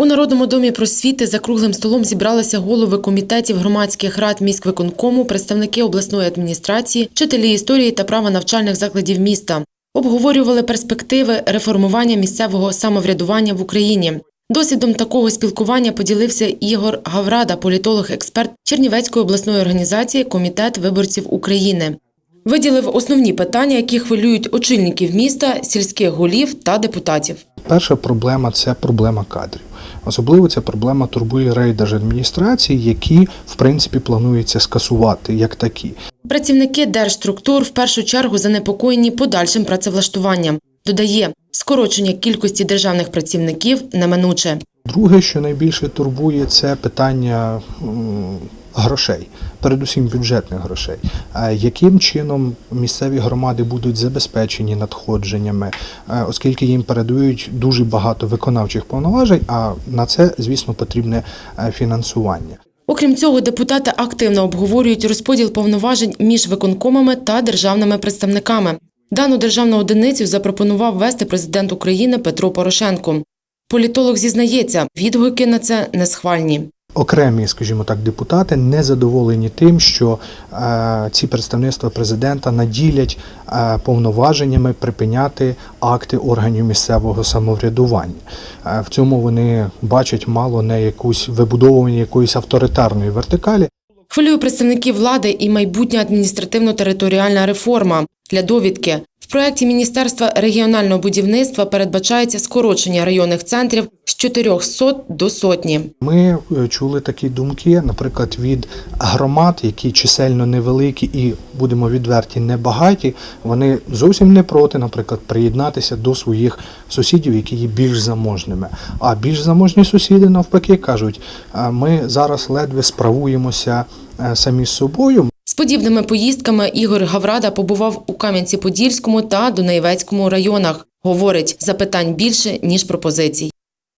У Народному домі просвіти за круглим столом зібралися голови комітетів громадських рад міськвиконкому, представники обласної адміністрації, вчителі історії та права навчальних закладів міста. Обговорювали перспективи реформування місцевого самоврядування в Україні. Досвідом такого спілкування поділився Ігор Гаврада, політолог-експерт Чернівецької обласної організації Комітет виборців України. Виділив основні питання, які хвилюють очільників міста, сільських голів та депутатів. Перша проблема це проблема кадрів. Особливо ця проблема турбує райдержадміністрації, які в принципі планується скасувати як такі. Працівники держструктур в першу чергу занепокоєні подальшим працевлаштуванням. Додає, скорочення кількості державних працівників неминуче. Друге, що найбільше турбує, це питання грошей, передусім бюджетних грошей. Е, Яким чином місцеві громади будуть забезпечені надходженнями, е, оскільки їм передають дуже багато виконавчих повноважень, а на це, звісно, потрібне е, фінансування. Окрім цього, депутати активно обговорюють розподіл повноважень між виконкомами та державними представниками. Дану державну одиницю запропонував вести президент України Петро Порошенко. Політолог зізнається, відгуки на це несхвальні. Окремі, скажімо так, депутати не задоволені тим, що е, ці представництва президента наділять е, повноваженнями припиняти акти органів місцевого самоврядування. Е, в цьому вони бачать мало не якусь вибудовування якоїсь авторитарної вертикалі. Хвилює представників влади і майбутня адміністративно-територіальна реформа. Для довідки проєкті Міністерства регіонального будівництва передбачається скорочення районних центрів з 400 до сотні. Ми е, чули такі думки, наприклад, від громад, які чисельно невеликі і будемо відверті, небагаті. Вони зовсім не проти, наприклад, приєднатися до своїх сусідів, які є більш заможними. А більш заможні сусіди навпаки кажуть: ми зараз ледве справуємося е, самі з собою. Подібними поїздками Ігор Гаврада побував у Кам'янці-Подільському та Дунаєвецькому районах. Говорить, запитань більше ніж пропозицій.